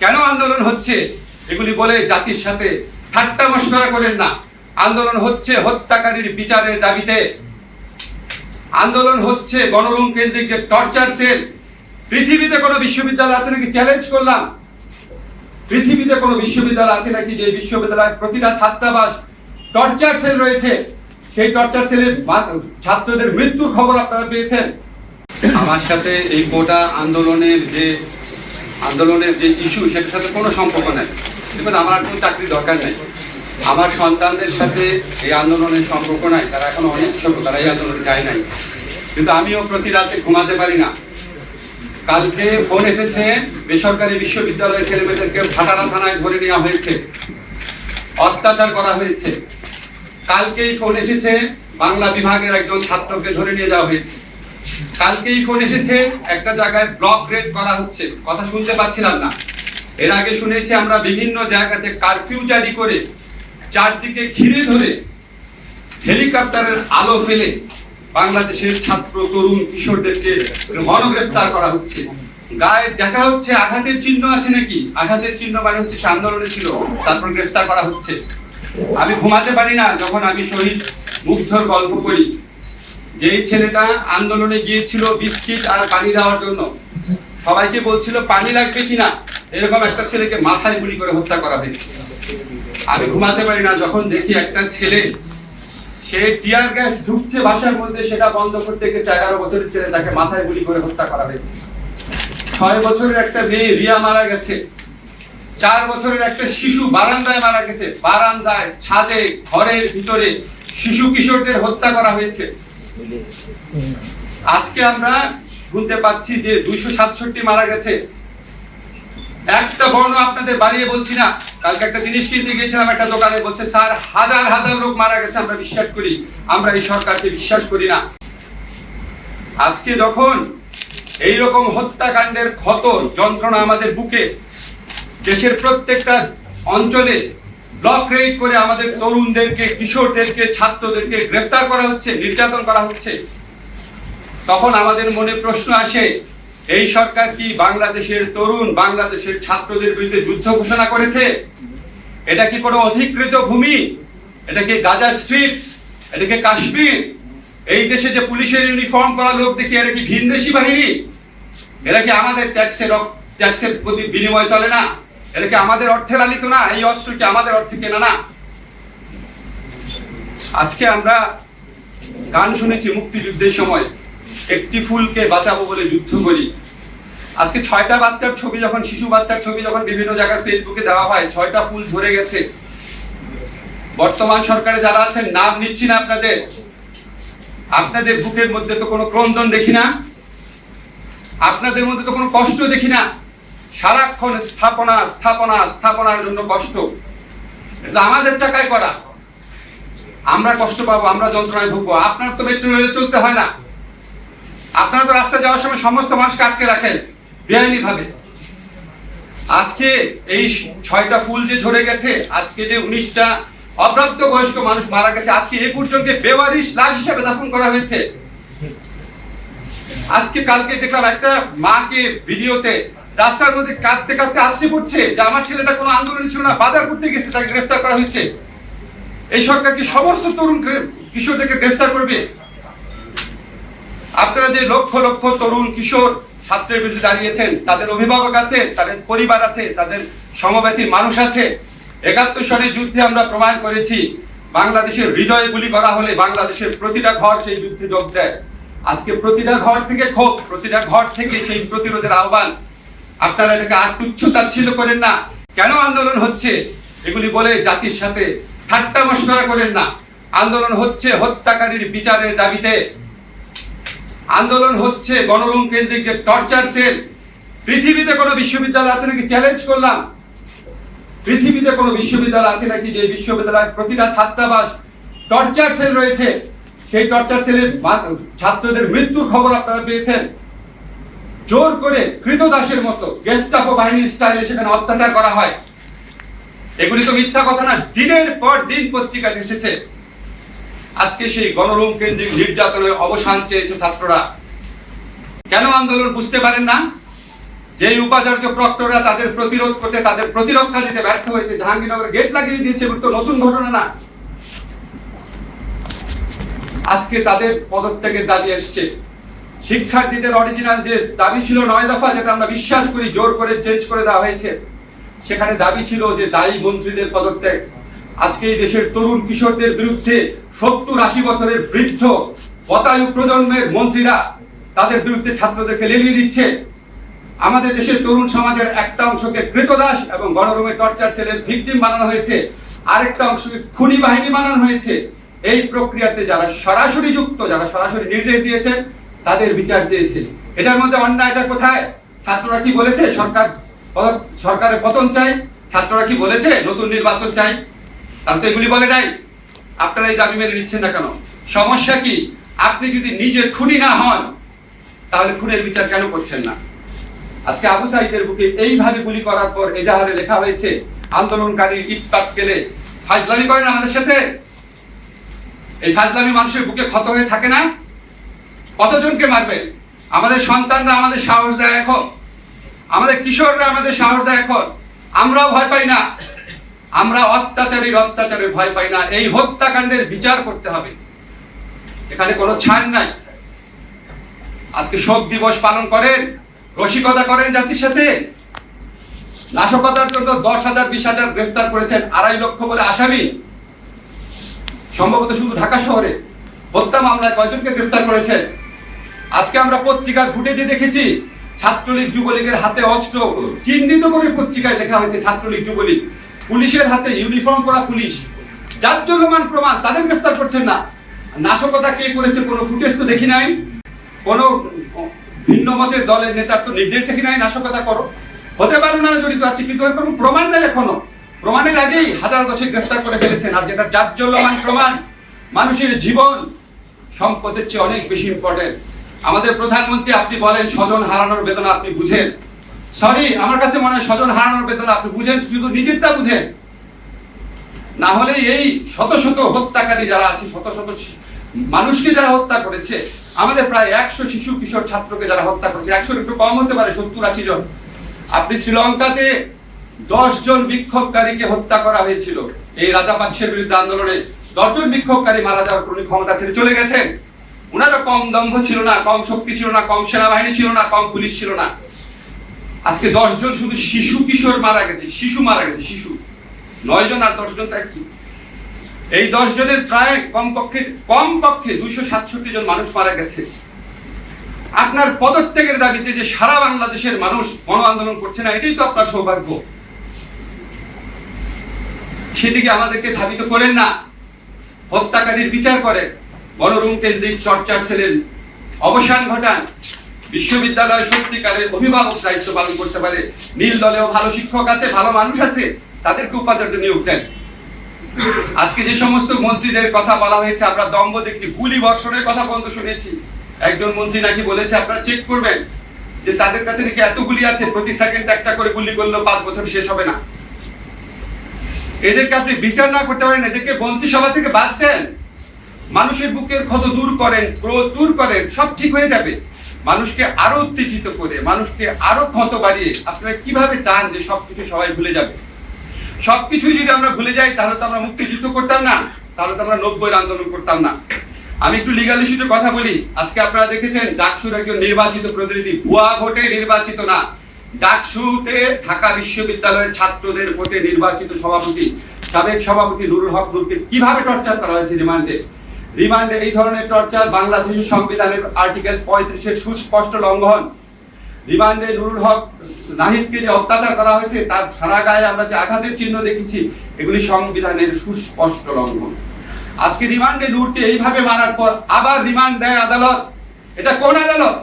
কেন আন্দোলন হচ্ছে? এগুলি বলে জাতির সাথে ঠাট্টা মশকরা করেন না। আন্দোলন হচ্ছে হত্যাকারীর বিচারের দাবিতে। আন্দোলন হচ্ছে গণরুম কেন্দ্রিক টর্চার সেল। পৃথিবীতে কোনো বিশ্ববিদ্যালয় আছে নাকি? চ্যালেঞ্জ করলাম। পৃথিবীতে কোনো বিশ্ববিদ্যালয় আছে নাকি যে বিশ্ববিদ্যালয়ের প্রতিটা ছাত্রাবাস টর্চার সেল রয়েছে? সেই টর্চার সেলের ছাত্রদের মৃত্যুর খবর আপনারা পেয়েছেন। আমার সাথে এই কোটা আন্দোলনের যে আন্দোলনের যে ইস্যু সেটার সাথে কোনো সম্পর্ক নেই। দেখুন, আমার কোনো চাকরি দরকার নেই। আমার সন্তানদের সাথে এই আন্দোলনের সম্পর্ক নাই। তারা এখন অনেক ছোট, তারা এই আন্দোলনে যায় নাই। কিন্তু আমিও প্রতি রাতে ঘুমাতে পারি না। কালকে ফোন এসেছে, বেসরকারি বিশ্ববিদ্যালয়ের ছেলেমেয়েদেরকে ভাটারা থানায় ধরে নেওয়া হয়েছে। অত্যাচার করা হয়েছে। কালকেই ফোন এসেছে, বাংলা বিভাগের একজন ছাত্রকে ধরে নিয়ে যাওয়া হয়েছে। কালকেই ফোন এসেছে, একটা জায়গায় ব্লক গ্রেড করা হচ্ছে। কথা শুনতে পাচ্ছিলাম না। এর আগে শুনেছি আমরা বিভিন্ন জায়গাতে কারফিউ জারি করে চারদিকে ঘিরে ধরে হেলিকপ্টারের আলো ফেলে বাংলাদেশের ছাত্র, তরুণ, কিশোরদেরকে গণগ্রেফতার করা হচ্ছে। গায়ে দেখা হচ্ছে আঘাতের চিহ্ন আছে নাকি? আঘাতের চিহ্ন মানে হচ্ছে সে আন্দোলনে ছিল, তারপর গ্রেফতার করা হচ্ছে। আমি ঘুমাতে পারি না, যখন আমি শহীদ মুগ্ধর গল্প করি যেই ছেলেটা আন্দোলনে গিয়েছিল বিস্কিট আর পানি দেওয়ার জন্য, সবাইকে বলছিল, পানি লাগবে কিনা? এরকম একটা ছেলেকে মাথায় গুলি করে হত্যা করা হয়েছে। আমি ঘুমাতে পারি না, যখন দেখি একটা ছেলে, সে টিয়ার গ্যাস ঢুকছে বাসার মধ্যে, সেটা বন্ধ করতে গেছে এগারো বছরের ছেলে তাকে মাথায় গুলি করে হত্যা করা হয়েছে। ছয় বছরের একটা মেয়ে রিয়া মারা গেছে। চার বছরের একটা শিশু বারান্দায় মারা গেছে। বারান্দায়, ছাদে, ঘরের ভিতরে শিশু কিশোরদের হত্যা করা হয়েছে। আজকে আমরা শুনতে পাচ্ছি যে দুইশো সাতষট্টি মারা গেছে। একটা বর্ণ আপনাদের বাড়িয়ে বলছি না, কালকে একটা জিনিস কিনতে গিয়েছিলাম একটা দোকানে, বলছে, স্যার, হাজার হাজার লোক মারা গেছে, আমরা বিশ্বাস করি। আমরা এই সরকারকে বিশ্বাস করি না। আজকে যখন এই রকম হত্যাকাণ্ডের ক্ষত, যন্ত্রণা আমাদের বুকে, দেশের প্রত্যেকটা অঞ্চলে ব্লক রেড করে আমাদের তরুণদেরকে, কিশোরদেরকে, ছাত্রদেরকে গ্রেফতার করা হচ্ছে, নির্যাতন করা হচ্ছে। তখন আমাদের মনে প্রশ্ন আসে, এই সরকার কি বাংলাদেশের তরুণ, বাংলাদেশের ছাত্রদের বিরুদ্ধে যুদ্ধ ঘোষণা করেছে? এটা কি কোনো অধিকৃত ভূমি? এটা কি গাজা স্ট্রিট? এটা কি কাশ্মীর? এই দেশে যে পুলিশের ইউনিফর্ম করা লোক দেখি এরা কি ভিনদেশি বাহিনী? এরা কি আমাদের ট্যাক্সের ট্যাক্সের প্রতি বিনিময় চলে না? এটা কি আমাদের অর্থে লালিত না? এই অস্ত্র কি আমাদের অর্থে কেনা না? আজকে আমরা গান শুনেছি মুক্তিযুদ্ধের সময়, একটি ফুলকে বাঁচাবো বলে যুদ্ধ করি। আজকে ছয়টা বাচ্চার ছবি যখন, শিশু বাচ্চার ছবি যখন বিভিন্ন জায়গায় ফেসবুকে দেওয়া হয়, ছয়টা ফুল ঝরে গেছে। বর্তমান সরকারে যারা আছেন, নাম নিচ্ছি না আপনাদের। আপনাদের বুকের মধ্যে তো কোনো ক্রন্দন দেখি না। আপনাদের মধ্যে তো কোনো কষ্ট দেখি না। সারাক্ষণ স্থাপনা স্থাপনা, স্থাপনার জন্য কষ্ট। এটা আমাদের টাকায় করা। আমরা কষ্ট পাবো, আমরা যন্ত্রণায় ভুগবো। আপনার তো মেট্রো রেলে চলতে হয় না। আপনারা তো রাস্তায় যাওয়ার সময় সমস্ত মানুষকে আটকে রাখেন বেআইনি ভাবে আজকে এই ছয়টা ফুল যে ঝরে গেছে, আজকে যে উনিশটা অপ্রাপ্ত বয়স্ক মানুষ মারা গেছে, আজকে এ পর্যন্ত বেওয়ারিশ লাশ হিসাবে দাফন করা হয়েছে। আজকে কালকে দেখলাম একটা মাকে ভিডিওতে রাস্তার মধ্যে কাঁদতে কাঁদতে আছড়ে পড়ছে, যে আমার ছেলেটা কোনো আন্দোলন ছিল না বাজার করতে গেছে, তাকে গ্রেফতার করা হয়েছে। এই সরকার কি সমস্ত তরুণ কিশোরদেরকে গ্রেফতার করবে? আপনারা যে লক্ষ লক্ষ তরুণ, কিশোর ছাত্রের বিরুদ্ধে দাঁড়িয়েছেন, তাদের অভিভাবক আছে, তাদের পরিবার আছে, তাদের সমব্যথী মানুষ আছে। একাত্তর সনের যুদ্ধে আমরা প্রমাণ করেছি, বাংলাদেশের হৃদয়ে গুলি করা হলে বাংলাদেশের প্রতিটা ঘর সেই যুদ্ধে যোগ দেয়। আজকে প্রতিটা ঘর থেকে ক্ষোভ, প্রতিটা ঘর থেকে সেই প্রতিরোধের আহ্বান আপনারা এটাকে আর তুচ্ছ তাচ্ছিল্য করেন না। কেন আন্দোলন হচ্ছে? এগুলি বলে জাতির সাথে ঠাট্টা মশকরা করেন না। আন্দোলন হচ্ছে হত্যাকারীর বিচারের দাবিতে। আন্দোলন হচ্ছে গণরুম কেন্দ্রিক যে টর্চার সেল। পৃথিবীতে কোনো বিশ্ববিদ্যালয় আছে নাকি? চ্যালেঞ্জ করলাম। পৃথিবীতে কোনো বিশ্ববিদ্যালয় আছে নাকি যে বিশ্ববিদ্যালয়ের প্রতিটা ছাত্রাবাস টর্চার সেল রয়েছে? সেই টর্চার সেলের ছাত্রদের মৃত্যুর খবর আপনারা পেয়েছেন। জোর করে কৃতদাসের মতো গেস্টাপো বাহিনীর স্টাইলে সেখানে অত্যাচার করা হয়। এগুলি তো মিথ্যা কথা না, দিনের পর দিন পত্রিকায় এসেছে। আজকে সেই গণরুম কেন্দ্রিক নির্যাতনের অবসান চেয়েছে ছাত্ররা। কেন আন্দোলন বুঝতে পারেন না? যে উপাচার্য প্রক্টররা তাদের প্রতিরোধ করতে, তাদের প্রতিরক্ষা দিতে ব্যর্থ হয়েছে, জাহাঙ্গীরনগরে গেট লাগিয়ে দিয়েছে তো নতুন ঘটনা না। আজকে তাদের পদত্যাগের দাবি এসছে। শিক্ষার্থীদের অরিজিনাল যে দাবি ছিল নয় দফা, যেটা আমরা বিশ্বাস করি জোর করে চেঞ্জ করে দেওয়া হয়েছে, সেখানে দাবি ছিল যে দায়ী মন্ত্রীদের পদত্যাগ। আজকে এই দেশের তরুণ কিশোরদের বিরুদ্ধে সত্তর আশি বছরের বৃদ্ধ পতায়ু প্রজন্মের মন্ত্রীরা তাদের বিরুদ্ধে ছাত্রদেরকে লেলিয়ে দিচ্ছে। আমাদের দেশের তরুণ সমাজের একটা অংশকে কৃতদাস এবং গণরুমে টর্চার ছেলের ভিকটিম বানানো হয়েছে, আরেকটা অংশকে খুনি বাহিনী বানানো হয়েছে। এই প্রক্রিয়াতে যারা সরাসরি যুক্ত, যারা সরাসরি নির্দেশ দিয়েছে তাদের বিচার চেয়েছে। এটার মধ্যে অন্যায়টা কোথায়? ছাত্ররা কি বলেছে? সরকার সরকারের পতন চাই। ছাত্ররা কি বলেছে? নতুন নির্বাচন চাই। তারা তো এগুলি বলে নাই। আপনারা এই দাবি মেনে নিচ্ছেন না কেন? সমস্যা কি? আপনি যদি নিজে খুনি না হন, তাহলে খুনের বিচার কেন করছেন না? আজকে আবু সাইদের বুকে এইভাবে গুলি করার পর এজাহারে লেখা হয়েছে, আন্দোলনকারী ইট পাটকেলে ফাজলামি করেন আমাদের সাথে? এই ফাজলামি মানুষের বুকে ক্ষত হয়ে থাকে না? কতজনকে মারবে? আমাদের সন্তানরা আমাদের সাহস দেয় এখন। আমাদের কিশোররা আমাদের সাহস দেয় এখন। আমরাও ভয় পাই না। আমরা অত্যাচারীর অত্যাচারের ভয় পাই না। এই হত্যাকাণ্ডের বিচার করতে হবে। এখানে কোনো ছাড় নাই। আজকে শোক দিবস পালন করেন, রসিকতা করেন জাতির সাথে। নাশকতার জন্য দশ হাজার, বিশ হাজার গ্রেফতার করেছেন আড়াই লক্ষ বলে আসামি। সম্ভবত শুধু ঢাকা শহরে হত্যা মামলায় কয়জনকে গ্রেফতার করেছেন? আজকে আমরা পত্রিকার ফুটেজে দেখেছি ছাত্রলীগ যুবলীগের হাতে অস্ত্র। চিহ্নিত করে পত্রিকায় লেখা হয়েছে ছাত্রলীগ যুবলীগ। পুলিশের হাতে ইউনিফর্ম পরা পুলিশ। জাজ্জল্যমান প্রমাণ, তাদের গ্রেফতার করছেন না। নাশকতা কে করেছে কোনো ফুটেজ তো দেখি নাই। কোনো ভিন্ন মতের দলের নেতার তো নির্দেশ দেখি নাই, নাশকতা করো। হতে পারে না জড়িত আছে, কিন্তু এর কোনো প্রমাণ নেই এখনও। প্রমাণের আগেই হাজার দশে গ্রেফতার করে ফেলেছেন, আর যেটা জাজ্জল্যমান প্রমাণ, মানুষের জীবন সম্পদের চেয়ে অনেক বেশি ইম্পর্টেন্ট আমাদের প্রধানমন্ত্রী আপনি বলেন, স্বজন হারানোর বেদনা আপনি বুঝেন। সরি আমার কাছে মনে হয় স্বজন হারানোর বেদনা আপনি বুঝেন, শুধু নিজেরটা বুঝেন। না হলে এই শত শত হত্যাকারী যারা আছে, শত শত মানুষকে যারা হত্যা করেছে, আমাদের প্রায় একশো শিশু কিশোর ছাত্রকে যারা হত্যা করেছে, একশোর একটু কম হতে পারে, সত্তর আশি জন। আপনি শ্রীলঙ্কাতে দশ জন বিক্ষোভকারীকে হত্যা করা হয়েছিল। এই রাজাপাক্ষের বিরুদ্ধে আন্দোলনে দশজন বিক্ষোভকারী মারা যাওয়ার উনি ক্ষমতা ছেড়ে চলে গেছেন? ওনারও কম দম্ভ ছিল না, কম শক্তি ছিল না, কম সেনাবাহিনী ছিল না, কম পুলিশ ছিল না। আজকে দশজন শুধু শিশু কিশোর মারা গেছে, শিশু মারা গেছে, শিশু। নয় জন আর দশজন তাই কি? এই দশ জনের প্রায় কমপক্ষে কমপক্ষে দুইশো সাতষট্টি জন মানুষ মারা গেছে। আপনার পদত্যাগের দাবিতে যে সারা বাংলাদেশের মানুষ গণ আন্দোলন করছে না, এটাই তো আপনার সৌভাগ্য। সেদিকে আমাদেরকে ধাবিত করেন না। হত্যাকারীর বিচার করেন। গণরুম কেন্দ্রিক চর্চার সেলের অবসান ঘটান বিশ্ববিদ্যালয় সত্যিকারের অভিভাবক দায়িত্ব পালন করতে পারে। নীল দলেও ভালো শিক্ষক আছে, ভালো মানুষ আছে, তাদেরকে উপাচার্য নিয়োগ দেন। আজকে যে সমস্ত মন্ত্রীদের কথা বলা হয়েছে, আমরা দম্ভ দেখছি, গুলি বর্ষণের কথা বন্ধ শুনেছি। একজন মন্ত্রী নাকি বলেছে, আপনারা চেক করবেন যে তাদের কাছে নাকি এত গুলি আছে, প্রতি সেকেন্ড একটা করে গুলি করলেও পাঁচ বছর শেষ হবে না। এদেরকে আপনি বিচার না করতে পারেন, এদেরকে মন্ত্রিসভা থেকে বাদ দেন। মানুষের বুকের ক্ষত দূর করেন ক্রোধ দূর করেন সব ঠিক হয়ে যাবে। মানুষকে আরও উত্তেজিত করে, মানুষকে আরও ক্ষত বাড়িয়ে আপনারা কীভাবে চান যে সবকিছু সবাই ভুলে যাবে? সবকিছুই যদি আমরা ভুলে যাই, তাহলে তো আমরা মুক্তিযুদ্ধ করতাম না, তাহলে তো আমরা নব্বই আন্দোলন করতাম না। আমি একটু লিগাল ইস্যুতে কথা বলি। আজকে আপনারা দেখেছেন ডাকসুর একজন নির্বাচিত প্রতিনিধি? ভুয়া ভোটে নির্বাচিত না। ডাকসুতে ঢাকা বিশ্ববিদ্যালয়ের ছাত্রদের ভোটে নির্বাচিত সভাপতি, সাবেক সভাপতি নুরুল হক নুরকে কীভাবে টর্চার করা হয়েছে রিমান্ডে রিমান্ডে এই ধরনের টর্চার বাংলাদেশের সংবিধানের আর্টিকেল পঁয়ত্রিশের সুস্পষ্ট লঙ্ঘন। রিমান্ডে নুরুল হক নাহিদকে যে অত্যাচার করা হয়েছে, তার সারা গায়ে আমরা যে আঘাতের চিহ্ন দেখেছি, এগুলি সংবিধানের সুস্পষ্ট লঙ্ঘন। আজকে রিমান্ডে নূরকে এইভাবে মারার পর আবার রিমান্ড দেয় আদালত। এটা কোন আদালত?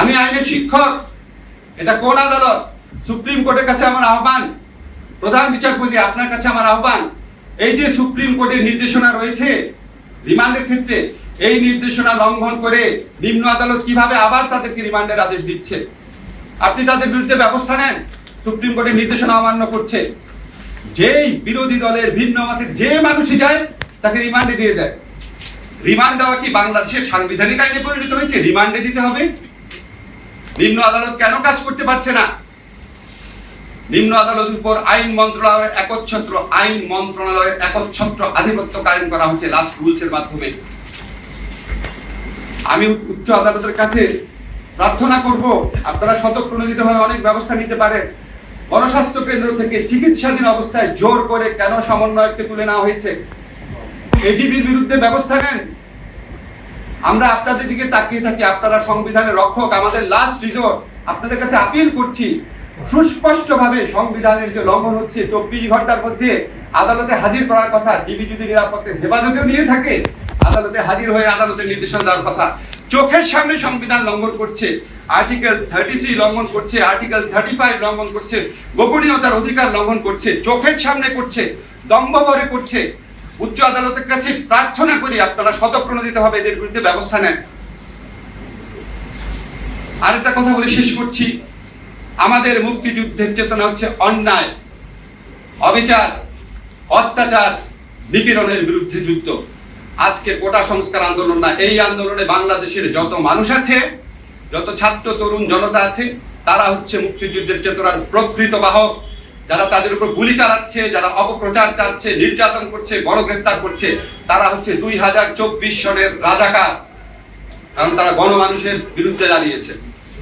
আমি আইনের শিক্ষক। এটা কোন আদালত? সুপ্রিম কোর্টের কাছে আমার আহ্বান। প্রধান বিচারপতি, আপনার কাছে আমার আহ্বান। এই যে সুপ্রিম কোর্টের নির্দেশনা রয়েছে, রিমান্ডের ক্ষেত্রে এই নির্দেশনা লঙ্ঘন করে নিম্ন আদালত কীভাবে আবার তাদেরকে রিমান্ডের আদেশ দিচ্ছে? আপনি তাদের বিরুদ্ধে ব্যবস্থা নেন, সুপ্রিম কোর্টের নির্দেশনা অমান্য করছে। যেই বিরোধী দলের ভিন্ন মতের যে মানুষই যায়, তাকে রিমান্ডে দিয়ে দেয়। রিমান্ড দেওয়া কি বাংলাদেশের সাংবিধানিক আইনে পরিণত হয়েছে? রিমান্ডে দিতে হবে। নিম্ন আদালত কেন কাজ করতে পারছে না? নিম্ন আদালতের উপর আইন মন্ত্রণালয়ের একচ্ছত্র আইন মন্ত্রণালয়ের একচ্ছত্র আধিপত্য কায়েম করা হচ্ছে লাস্ট রুলসের মাধ্যমে। আমি উচ্চ আদালতের কাছে প্রার্থনা করব, আপনারা শতপ্রণোদিতভাবে অনেক ব্যবস্থা নিতে পারেন। গণস্বাস্থ্য কেন্দ্র থেকে চিকিৎসাধীন অবস্থায় জোর করে কেন সমন্বয়ককে তুলে নেওয়া হয়েছে? এডিবির বিরুদ্ধে ব্যবস্থা নেন। আমরা আপনাদের দিকে তাকিয়ে থাকি, আপনারা সংবিধানের রক্ষক, আমাদের লাস্ট রিজোর্ট আপনাদের কাছে আপিল করছি। সুস্পষ্টভাবে সংবিধানের যে লঙ্ঘন হচ্ছে, চব্বিশ ঘণ্টার মধ্যে আদালতে হাজির করার কথা, ডিবি যদি নিরাপত্তা হেফাজতেও নিয়ে থাকে, আদালতে হাজির হয়ে আদালতের নির্দেশনা দেওয়ার কথা। চোখের সামনে সংবিধান লঙ্ঘন করছে, আর্টিকেল থার্টি থ্রি লঙ্ঘন করছে, আর্টিকেল থার্টি ফাইভ লঙ্ঘন করছে, গোপনীয়তার অধিকার লঙ্ঘন করছে, চোখের সামনে করছে দম্ভ ভরে করছে। উচ্চ আদালতের কাছে প্রার্থনা করি আপনারা শতপ্রণোদিত হবে এদের বিরুদ্ধে ব্যবস্থা নেন। আরেকটা কথা বলে শেষ করছি। আমাদের মুক্তিযুদ্ধের চেতনা হচ্ছে অন্যায়, অবিচার, অত্যাচার, নিপীড়নের বিরুদ্ধে যুদ্ধ। আজকে কোটা সংস্কার আন্দোলন না, এই আন্দোলনে বাংলাদেশের যত মানুষ আছে, যত ছাত্র, তরুণ জনতা আছে, তারা হচ্ছে মুক্তিযুদ্ধের চেতনার প্রকৃত বাহক। যারা তাদের উপর গুলি চালাচ্ছে, যারা অপপ্রচার চাচ্ছে নির্যাতন করছে, গণগ্রেফতার করছে, তারা হচ্ছে দুই হাজার চব্বিশ সনের রাজাকার। কারণ তারা গণমানুষের বিরুদ্ধে দাঁড়িয়েছে।